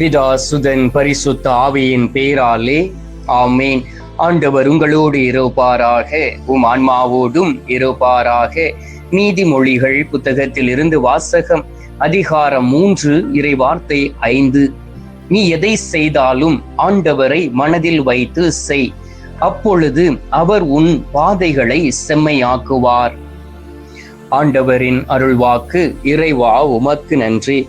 பிதா சுதன் பரிசுத்த ஆவியின் பேராலே ஆமேன். ஆண்டவர் உங்களோடு இருப்பாராக உம் ஆன்மாவோடும் இருப்பாராக. நீதிமொழிகள் புத்தகத்தில் இருந்து வாசகம் அதிகாரம் மூன்று இறை வார்த்தை ஐந்து. நீ எதை செய்தாலும் ஆண்டவரை மனதில் வைத்து செய். அப்பொழுது அவர் உன் பாதைகளை செம்மையாக்குவார். ஆண்டவரின் அருள்வாக்கு இறைவா உமக்கு நன்றி.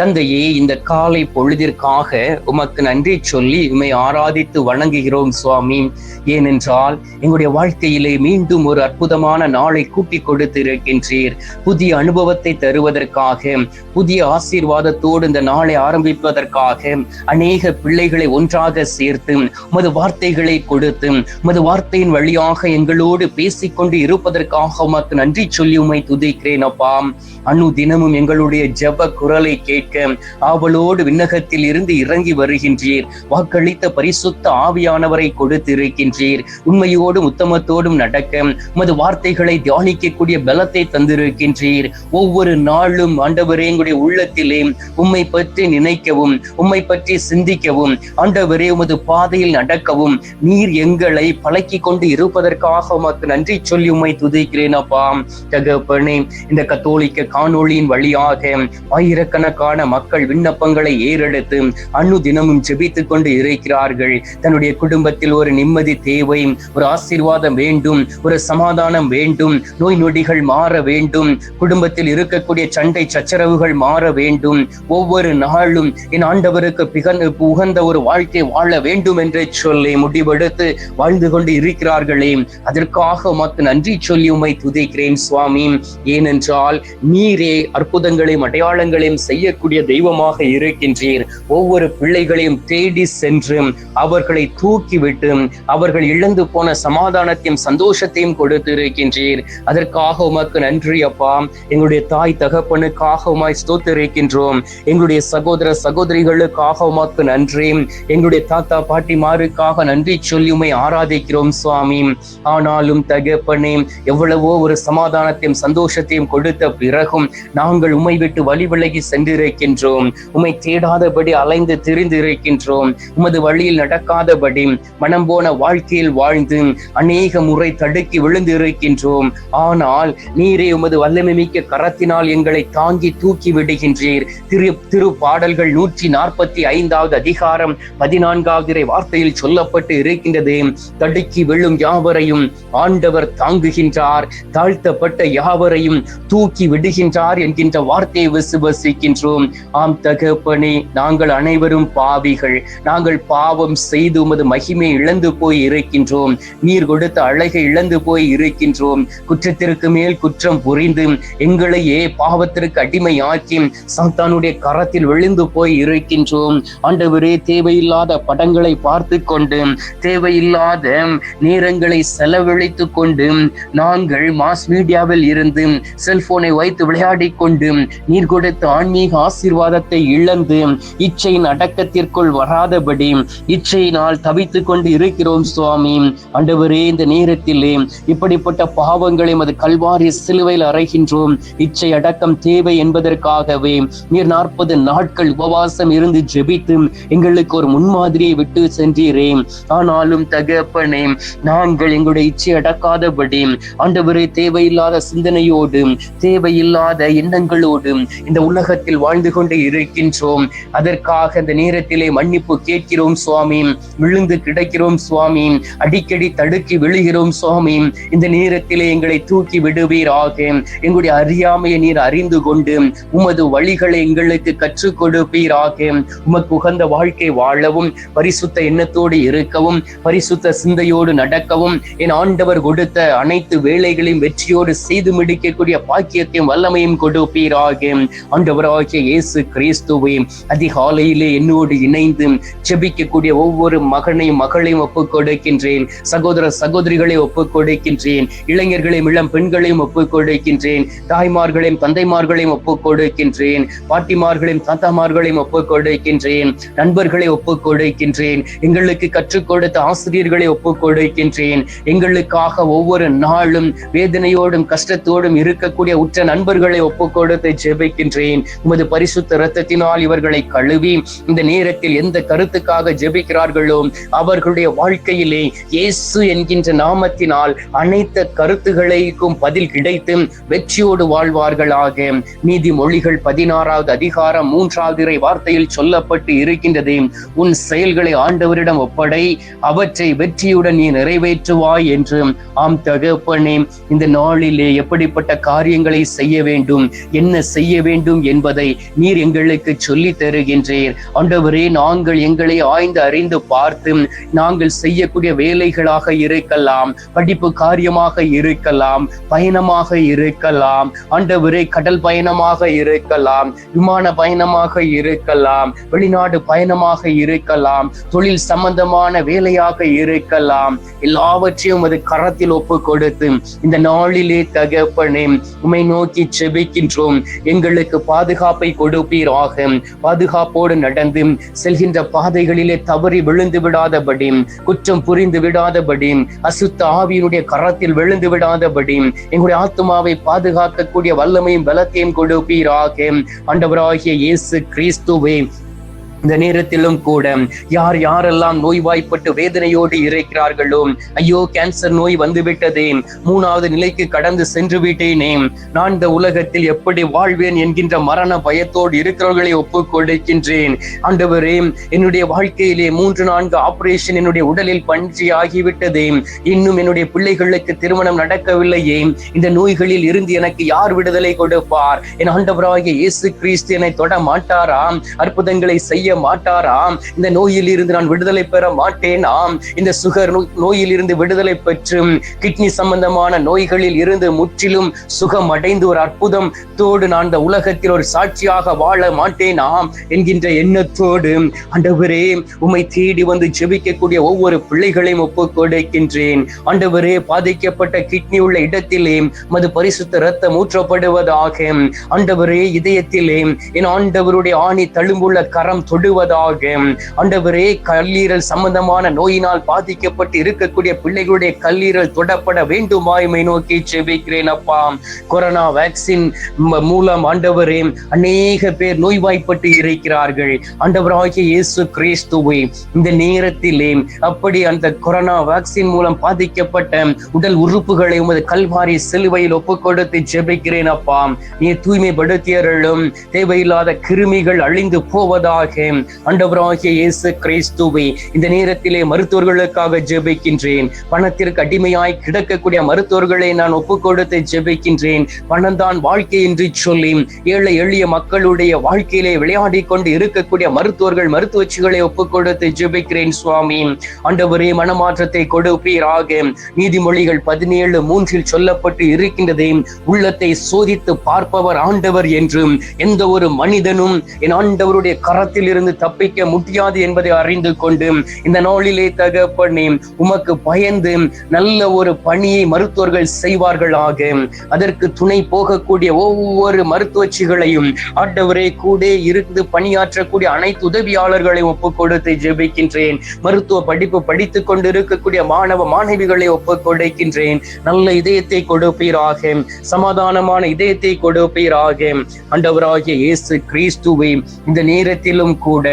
தந்தையே இந்த காலை பொழுதிற்காக உமக்கு நன்றி சொல்லி உமை ஆராதித்து வணங்குகிறோம் சுவாமி. ஏனென்றால் எங்களுடைய வாழ்க்கையிலே மீண்டும் ஒரு அற்புதமான நாளை கூட்டிக் கொடுத்து இருக்கின்றீர் புதிய அனுபவத்தை தருவதற்காக புதிய ஆசீர்வாதத்தோடு இந்த நாளை ஆரம்பிப்பதற்காக அநேக பிள்ளைகளை ஒன்றாக சேர்த்து உமது வார்த்தைகளை கொடுத்து உமது வார்த்தையின் வழியாக எங்களோடு பேசிக்கொண்டு இருப்பதற்காக உமக்கு நன்றி சொல்லி உமை துதிக்கிறேன் அப்பா. அணு தினமும் எங்களுடைய ஜெப குரலை கேட்டு கேட்க ஆவலோடு விண்ணகத்தில் இருந்து இறங்கி வருகின்றீர். வாக்களித்த பரிசுத்த ஆவியானவரை கொடுத்திருக்கின்றீர். உண்மையோடும் உத்தமத்தோடும் நடக்க உமது வார்த்தைகளை தியானிக்கக்கூடிய பலத்தை தந்திருக்கின்றீர். ஒவ்வொரு நாளும் ஆண்டவரே எங்களுடைய உள்ளத்திலே உம்மை பற்றி நினைக்கவும் உம்மை பற்றி சிந்திக்கவும் ஆண்டவரே உமது பாதையில் நடக்கவும் நீர் எங்களை பழக்கி கொண்டு இருப்பதற்காக உமக்கு நன்றி சொல்லி உம்மை துதிக்கிறேன் அப்பா. தகப்பனே இந்த கத்தோலிக்க காணொளியின் வழியாக ஆயிரக்கணக்கான மக்கள் விண்ணப்பங்களை ஏறெடுத்து அண்ணு தினமும் ஜெபித்துக் கொண்டு இருக்கிறார்கள் தன்னுடைய குடும்பத்தில் ஒரு நிம்மதி தேவை ஒரு ஆசீர்வாதம் வேண்டும் ஒரு சமாதானம் வேண்டும் நோய் நொடிகள் மாற வேண்டும் குடும்பத்தில் இருக்கக்கூடிய சண்டை சச்சரவுகள் மாற வேண்டும். ஒவ்வொரு நாளும் என் ஆண்டவருக்கு பிகன் உகந்த ஒரு வாழ்க்கை வாழ வேண்டும் என்று சொல்லி முடிவெடுத்து வாழ்ந்து கொண்டு இருக்கிறார்களே. அதற்காக உமக்கு நன்றி சொல்லி உமை துதிக்கிறேன் சுவாமி. ஏனென்றால் நீரே அற்புதங்களையும் அடையாளங்களையும் செய்ய செய்யக்கூடிய தெய்வமாக இருக்கின்றீர். ஒவ்வொரு பிள்ளைகளையும் தேடி சென்று அவர்களை தூக்கிவிட்டு அவர்கள் இழந்து போன சமாதானத்தையும் சந்தோஷத்தையும் கொடுத்து இருக்கின்றீர் அதற்காக உமக்கு நன்றி அப்பா. எங்களுடைய தாய் தகப்பனுக்காக உமாய் ஸ்தோத்திருக்கின்றோம். எங்களுடைய சகோதர சகோதரிகளுக்காக உமக்கு நன்றி. எங்களுடைய தாத்தா பாட்டிமாருக்காக நன்றி சொல்லி உமை ஆராதிக்கிறோம் சுவாமி. ஆனாலும் தகப்பனே எவ்வளவோ ஒரு சமாதானத்தையும் சந்தோஷத்தையும் கொடுத்த பிறகும் நாங்கள் உமை விட்டு வழி விலகி சென்றிருக்கிறோம். இருக்கின்றோம் உமை தேடாதபடி அலைந்து திரிந்து இருக்கின்றோம். உமது வழியில் நடக்காதபடி மனம் போன வாழ்க்கையில் வாழ்ந்து அநேக முறை தடுக்கி விழுந்து இருக்கின்றோம். ஆனால் நீரே உமது வல்லமை மிக்க கரத்தினால் எங்களை தாங்கி தூக்கி விடுகின்றீர். திரு திரு பாடல்கள் நூற்றி நாற்பத்தி ஐந்தாவது அதிகாரம் பதினான்காவது வார்த்தையில் சொல்லப்பட்டு இருக்கின்றது. தடுக்கி விழும் யாவரையும் ஆண்டவர் தாங்குகின்றார். தாழ்த்தப்பட்ட யாவரையும் தூக்கி விடுகின்றார் என்கின்ற வார்த்தையை விசுவசிக்கின்றோம். ஆம் தகப்பனே நாங்கள் அனைவரும் பாவிகள். நாங்கள் பாவம் செய்து உமது மகிமை இழந்து போய் இருக்கின்றோம். நீர் கொடுத்த அழகை இழந்து போய் இருக்கின்றோம். குற்றத்திற்கு மேல் குற்றம் புரிந்து எங்களையே பாவத்திற்கு அடிமையாக்கி சாத்தானுடைய கரத்தில் விழுந்து போய் இருக்கின்றோம். ஆண்டவரே தேவையில்லாத படங்களை பார்த்து கொண்டு தேவையில்லாத நேரங்களை செலவழித்து கொண்டு நாங்கள் மாஸ் மீடியாவில் இருந்து செல்போனை வைத்து விளையாடி கொண்டு நீர் கொடுத்த ஆன்மீக ஆசீர்வாதத்தை இழந்து இச்சையின் அடக்கத்திற்குள் வராதபடி இச்சையினால் தவித்துக் கொண்டு இருக்கிறோம் சுவாமி. அண்டவரே இந்த நேரத்திலே இப்படிப்பட்ட பாவங்களை மது கல்வாரி சிலுவையில் அறைகின்றோம். இச்சை அடக்கம் தேவை என்பதற்காகவே நீர் நாற்பது நாட்கள் உபவாசம் இருந்து ஜெபித்து எங்களுக்கு ஒரு முன்மாதிரியை விட்டு சென்றீரே. ஆனாலும் தகப்பனே நாங்கள் எங்களுடைய இச்சை அடக்காதபடி ஆண்டவரே தேவையில்லாத சிந்தனையோடு தேவையில்லாத எண்ணங்களோடு இந்த உலகத்தில் வாழ் வாழ்ந்து கொண்டு இருக்கின்றோம். அதற்காக இந்த நேரத்திலே மன்னிப்பு கேட்கிறோம் சுவாமி. விழுந்து கிடைக்கிறோம் சுவாமி. அடிக்கடி தடுக்கி விழுகிறோம் சுவாமி. இந்த நேரத்திலே எங்களை தூக்கி விடுவீராக. எங்களுடைய அறியாமையை நீர் அறிந்து கொண்டு உமது வழிகளை எங்களுக்கு கற்றுக் கொடுப்பீராக. உமக்கு உகந்த வாழ்க்கை வாழவும் பரிசுத்த எண்ணத்தோடு இருக்கவும் பரிசுத்த சிந்தையோடு நடக்கவும் என் ஆண்டவர் கொடுத்த அனைத்து வேலைகளையும் வெற்றியோடு செய்து முடிக்கக்கூடிய பாக்கியத்தையும் வல்லமையும் கொடுப்பீராக. ஆண்டவராகிய இயேசு கிறிஸ்துவை அதிகாலையிலே என்னோடு இணைந்து ஜெபிக்கக்கூடிய ஒவ்வொரு மகனையும் மகளையும் ஒப்புக் கொடுக்கின்றேன். சகோதர சகோதரிகளை ஒப்புக் கொடுக்கின்றேன். இளைஞர்களையும் இளம் பெண்களையும் ஒப்புக் கொடுக்கின்றேன். தாய்மார்களையும் தந்தைமார்களையும் ஒப்புக் கொடுக்கின்றேன். பாட்டிமார்களையும் தாத்தாமார்களையும் ஒப்புக் கொடுக்கின்றேன். நண்பர்களை ஒப்புக் கொடுக்கின்றேன். எங்களுக்கு கற்றுக் கொடுத்த ஆசிரியர்களை ஒப்புக் கொடுக்கின்றேன். எங்களுக்காக ஒவ்வொரு நாளும் வேதனையோடும் கஷ்டத்தோடும் இருக்கக்கூடிய உற்ற நண்பர்களை ஒப்புக் கொடுத்து ஜெபிக்கின்றேன். உமது பரிசுத்த இரத்தத்தினால் இவர்களை கழுவி இந்த நேரத்தில் எந்த கருத்துக்காக ஜெபிக்கிறார்களோ அவர்களுடைய வாழ்க்கையிலே இயேசு என்கின்ற நாமத்தினால் அனைத்து கருத்துகளுக்கும் பதில் கிடைத்து வெற்றியோடு வாழ்வார்களாக. நீதிமொழிகள் பதினாறாவது அதிகாரம் மூன்றாவது இறை வார்த்தையில் சொல்லப்பட்டு இருக்கின்றது. உன் செயல்களை ஆண்டவரிடம் ஒப்படை அவற்றை வெற்றியுடன் நீ நிறைவேற்றுவாய் என்று. ஆம் தகப்பனே இந்த நாளிலே எப்படிப்பட்ட காரியங்களை செய்ய வேண்டும் என்ன செய்ய வேண்டும் என்பதை நீர் எங்களுக்கு சொல்லி தருகின்றீர். ஆண்டவரே நாங்கள் எங்களை ஆய்ந்து அறிந்து பார்த்து நாங்கள் செய்யக்கூடிய வேலைகளாக இருக்கலாம் படிப்பு காரியமாக இருக்கலாம் பயணமாக இருக்கலாம். ஆண்டவரே கடல் பயணமாக இருக்கலாம் விமான பயணமாக இருக்கலாம் வெளிநாடு பயணமாக இருக்கலாம் தொழில் சம்பந்தமான வேலையாக இருக்கலாம். எல்லாவற்றையும் அது கரத்தில் ஒப்பு கொடுத்து இந்த நாளிலே தகப்பனே உமை நோக்கி செபிக்கின்றோம். எங்களுக்கு பாதுகாப்பை கொடுப்பீராக பாதுகாப்போடு நடந்து செல்கின்ற பாதைகளிலே தவறி விழுந்து விடாதபடி குற்றம் புரிந்து விடாதபடி அசுத்த ஆவியினுடைய கரத்தில் விழுந்து விடாதபடி எங்களுடைய ஆத்மாவை பாதுகாக்கக்கூடிய வல்லமையும் பலத்தையும் கொடுப்பீராக ஆண்டவராகிய இயேசு கிறிஸ்துவே இந்த நேரத்திலும் கூட யார் யாரெல்லாம் நோய்வாய்ப்பட்டு வேதனையோடு இருக்கிறார்களோ ஐயோ கேன்சர் நோய் வந்துவிட்டதே மூணாவது நிலைக்கு கடந்து சென்று விட்டேனே நான் இந்த உலகத்தில் எப்படி வாழ்வேன் என்கின்ற மரண பயத்தோடு இருக்கிறவர்களை ஒப்புக்கொடுக்கின்றேன் ஆண்டவரே என்னுடைய வாழ்க்கையிலே மூன்று நான்கு ஆபரேஷன் என்னுடைய உடலில் பன்றி ஆகிவிட்டதே இன்னும் என்னுடைய பிள்ளைகளுக்கு திருமணம் நடக்கவில்லையே இந்த நோய்களில் இருந்து எனக்கு யார் விடுதலை கொடுப்பார்? என் ஆண்டவராகிய இயேசு கிறிஸ்து என்னை தொட மாட்டாரா? அற்புதங்களை செய்ய மாட்டாராம். இந்த நோயில் இருந்து நான் விடுதலை பெற மாட்டேனாம். இந்த சுகர் நோயில் இருந்து விடுதலை பெற்றும் கிட்னி சம்பந்தமான நோய்களில் இருந்து முற்றிலும் சுகம் அடைந்து ஒரு அற்புதம் தோடு நான் இந்த உலகத்தில் ஒரு சாட்சியாக வாழ மாட்டேனாம் என்கின்ற எண்ணத்தோடு ஆண்டவரே உமை தேடி வந்து ஜெபிக்கக்கூடிய ஒவ்வொரு பிள்ளைகளையும் ஒப்பு கொடுக்கின்றேன். ஆண்டவரே பாதிக்கப்பட்ட கிட்னி உள்ள இடத்திலே மது பரிசுத்த ரத்தம் ஊற்றப்படுவதாக ஆண்டவரே இதயத்திலே என் ஆண்டவருடைய ஆணி தழும்புள்ள கரம் தொடுவதாக ஆண்டவரே கல்லீரல் சம்பந்தமான நோயினால் பாதிக்கப்பட்டு இருக்கக்கூடிய பிள்ளைகளுடைய கல்லீரல் தொடப்பட வேண்டுமாய்மை நோக்கி செபிக்கிறேன் அப்பா. கொரோனா வேக்சின் மூலம் ஆண்டவரே அநேக பேர் நோய்வாய்ப்பட்டு இருக்கிறார்கள். ஆண்டவராகிய இயேசு கிறிஸ்துவை இந்த நேரத்திலே அப்படி அந்த கொரோனா வேக்சின் மூலம் பாதிக்கப்பட்ட உடல் உறுப்புகளை உமது கல்வாரி சிலுவையில் ஒப்பு கொடுத்து ஜெபிக்கிறேன் அப்பா. நீ தூய்மைப்படுத்தியர்களும் தேவையில்லாத கிருமிகள் அழிந்து போவதாக ஜெபிக்கின்றேன் ஆண்டவராகிய இயேசு கிறிஸ்துவை இந்த நேரத்திலே மருத்துவர்களுக்காக ஜெபிக்கின்றேன். பணத்திற்கு அடிமையாய் கிடக்கக்கூடிய மருத்துவர்களை நான் ஒப்பு கொடுத்து ஜெபிக்கின்றேன். பணம் தான் வாழ்க்கை என்று சொல்லி ஏழை எளிய மக்களுடைய வாழ்க்கையிலே விளையாடி கொண்டு இருக்கக்கூடிய மருத்துவர்கள் மருத்துவச்சிகளை ஒப்பு கொடுத்து ஜெபிக்கிறேன் சுவாமி. ஆண்டவரே மனமாற்றத்தை கொடுப்பீராக. நீதிமொழிகள் பதினேழு மூன்றில் சொல்லப்பட்டு இருக்கின்றது. உள்ளத்தை சோதித்து பார்ப்பவர் ஆண்டவர் என்றும் எந்த ஒரு மனிதனும் என் ஆண்டவருடைய கரத்தில் இருந்து இருந்து தப்பிக்க முடியாது என்பதை அறிந்து கொண்டு இந்த நாளிலே தகப்பனே உமக்கு பயந்து நல்ல ஒரு பணியை மருத்துவர்கள் செய்வார்களாக. அதற்கு துணை போகக்கூடிய ஒவ்வொரு மருத்துவச்சிகளையும் ஆண்டவரே கூட இருந்து பணியாற்றக்கூடிய அனைத்து உதவியாளர்களை ஒப்புக் கொடுத்து ஜெபிக்கின்றேன். மருத்துவ படிப்பு படித்துக் கொண்டு இருக்கக்கூடிய மாணவ மாணவிகளை ஒப்புக் கொடுக்கின்றேன் நல்ல இதயத்தை கொடுப்பீராக. சமாதானமான இதயத்தை கொடுப்பீராக. ஆண்டவராகிய இயேசு கிறிஸ்துவை இந்த நேரத்திலும் கூட கூட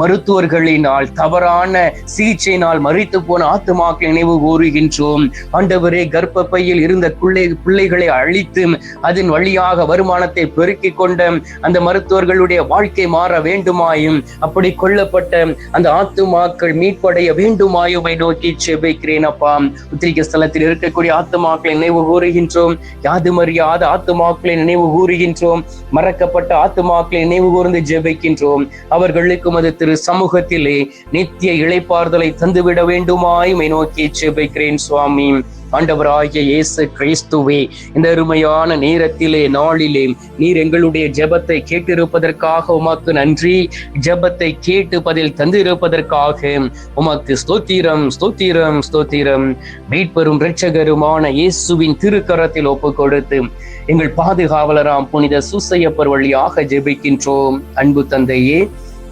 மருத்துவர்களினால் தவறான சிகிச்சையினால் மறித்து போன ஆத்துமாக்களை நினைவு கூறுகின்றோம். ஆண்டவரே கர்ப்பப்பையில் இருந்த பிள்ளை பிள்ளைகளை அழித்து அதன் வழியாக வருமானத்தை பெருக்கிக் கொண்ட அந்த மருத்துவர்களுடைய வாழ்க்கை மாற வேண்டுமாயும் அப்படி கொல்லப்பட்ட அந்த ஆத்துமாக்கள் மீட்படைய வேண்டுமாயும் நோக்கி செபிக்கிறேன் அப்பா. உத்திரிக்க ஸ்தலத்தில் இருக்கக்கூடிய ஆத்துமாக்களை நினைவு கூறுகின்றோம். யாதுமறியாத ஆத்துமாக்களை நினைவு கூறுகின்றோம். மறக்கப்பட்ட ஆத்துமாக்களை நினைவு கூர்ந்து ஜெபிக்கின்றோம். அவர் அவர்களுக்கு அது திரு சமூகத்திலே நித்திய இழைப்பார்தலை தந்துவிட வேண்டுமாய் உம்மை நோக்கி ஜெபிக்கிறேன் சுவாமி. ஆண்டவராகிய இயேசு கிறிஸ்துவே இந்த அருமையான நேரத்திலே நாளிலே நீர் எங்களுடைய ஜெபத்தை கேட்டிருப்பதற்காக உமக்கு நன்றி. ஜெபத்தை கேட்டு பதில் தந்திருப்பதற்காக உமக்கு ஸ்தோத்திரம் ஸ்தோத்திரம் ஸ்தோத்திரம். மீட்பெரும் இரட்சகருமான இயேசுவின் திருக்கரத்தில் ஒப்பு கொடுத்து எங்கள் பாதுகாவலராம் புனித சுசையப்பர் வழியாக ஜெபிக்கின்றோம். அன்பு தந்தையே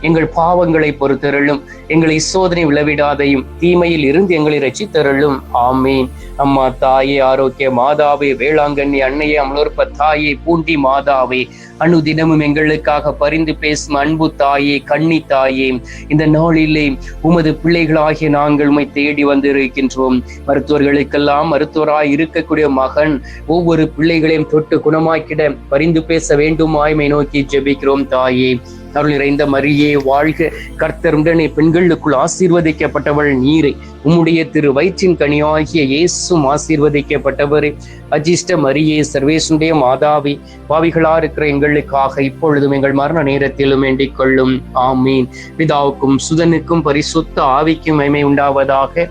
எங்கள் பாவங்களை பொறுத்தருளும். எங்களை சோதனை விளவிடாதையும் தீமையில் இருந்து எங்களை ரசித்தருளும் ஆமீன். அம்மா தாயே ஆரோக்கிய மாதாவே வேளாங்கண்ணி அன்னையே அமலோற்ப தாயே பூண்டி மாதாவே அனுதினமும் எங்களுக்காக பரிந்து பேசும் அன்பு தாயே கண்ணி தாயே இந்த நாளிலே உமது பிள்ளைகளாகிய நாங்கள் உமை தேடி வந்திருக்கின்றோம். மருத்துவர்களுக்கெல்லாம் மருத்துவராய் இருக்கக்கூடிய மகன் ஒவ்வொரு பிள்ளைகளையும் தொட்டு குணமாக்கிட பரிந்து பேச வேண்டுமாய்மை நோக்கி ஜெபிக்கிறோம் தாயே. அருள் நிறைந்த மரியே வாழ்க கர்த்தருடனே பெண்களுக்குள் ஆசீர்வதிக்கப்பட்டவள் நீரை. உம்முடைய திரு வயிற்றின் கனியாகிய இயேசும் ஆசீர்வதிக்கப்பட்டவரே. அஜிஷ்ட மரியே சர்வேசுடைய மாதாவி பாவிகளா இருக்கிற எங்களுக்காக இப்பொழுதும் எங்கள் மரண நேரத்திலும் வேண்டிக் கொள்ளும். ஆமீன். பிதாவுக்கும் சுதனுக்கும் பரிசுத்த ஆவிக்கும் மைமை உண்டாவதாக.